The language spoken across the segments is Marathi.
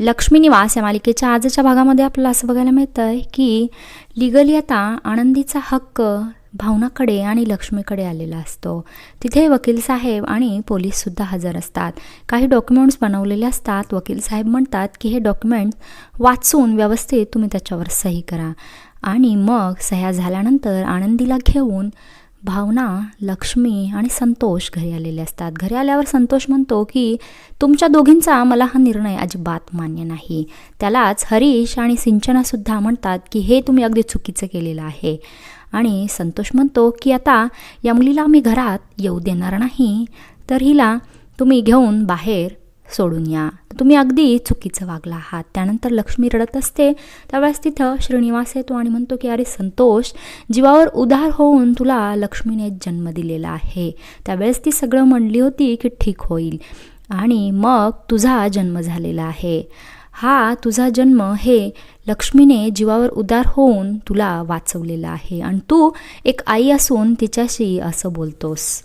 लक्ष्मी निवास या मालिकेच्या आजच्या भागामध्ये आपल्याला असं बघायला मिळतं आहे की लिगली आता आनंदीचा हक्क भावनाकडे आणि लक्ष्मीकडे आलेला असतो. तिथे वकील साहेब आणि पोलीससुद्धा हजर असतात. काही डॉक्युमेंट्स बनवलेले असतात. वकील साहेब म्हणतात की हे डॉक्युमेंट वाचून व्यवस्थित तुम्ही त्याच्यावर सही करा. आणि मग सह्या झाल्यानंतर आनंदीला घेऊन भावना लक्ष्मी आणि संतोष घरी आलेले असतात. घरी आल्यावर संतोष म्हणतो की तुमच्या दोघींचा मला हा निर्णय अजिबात मान्य नाही. त्यालाच हरीश आणि सिंचनासुद्धा म्हणतात की हे तुम्ही अगदी चुकीचं केलेलं आहे. आणि संतोष म्हणतो की आता या मुलीला आम्ही घरात येऊ देणार नाही. तर हिला तुम्ही घेऊन बाहेर सोडून या. तुम्ही अगदी चुकीचं वागला आहात. त्यानंतर लक्ष्मी रडत असते. त्यावेळेस तिथं श्रीनिवास येतो आणि म्हणतो की अरे संतोष जीवावर उधार होऊन तुला लक्ष्मीने जन्म दिलेला आहे. त्यावेळेस ती सगळं म्हणली होती की ठीक होईल. आणि मग तुझा जन्म झालेला आहे. हा तुझा जन्म हे लक्ष्मीने जीवावर उदार होऊन तुला वाचवलेला आहे. आणि तू एक आई असून तिच्याशी असं बोलतोस.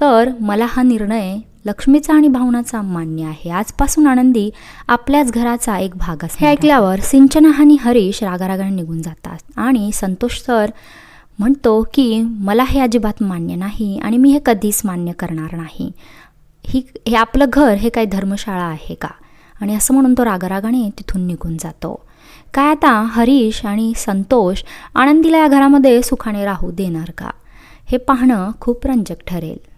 तर मला हा निर्णय लक्ष्मीचा आणि भावनाचा मान्य आहे. आजपासून आनंदी आपल्याच घराचा एक भाग असतो हे ऐकल्यावर सिंचना आणि हरीश रागारागाने निघून जातात आणि संतोष सर म्हणतो की मला हे अजिबात मान्य नाही आणि मी हे कधीच मान्य करणार नाही. ही हे आपलं घर हे काही धर्मशाळा आहे का? आणि असं म्हणून तो रागारागाने तिथून निघून जातो. काय आता हरीश आणि संतोष आनंदीला या घरामध्ये सुखाने राहू देणार का? हे पाहणं खूप रंजक ठरेल.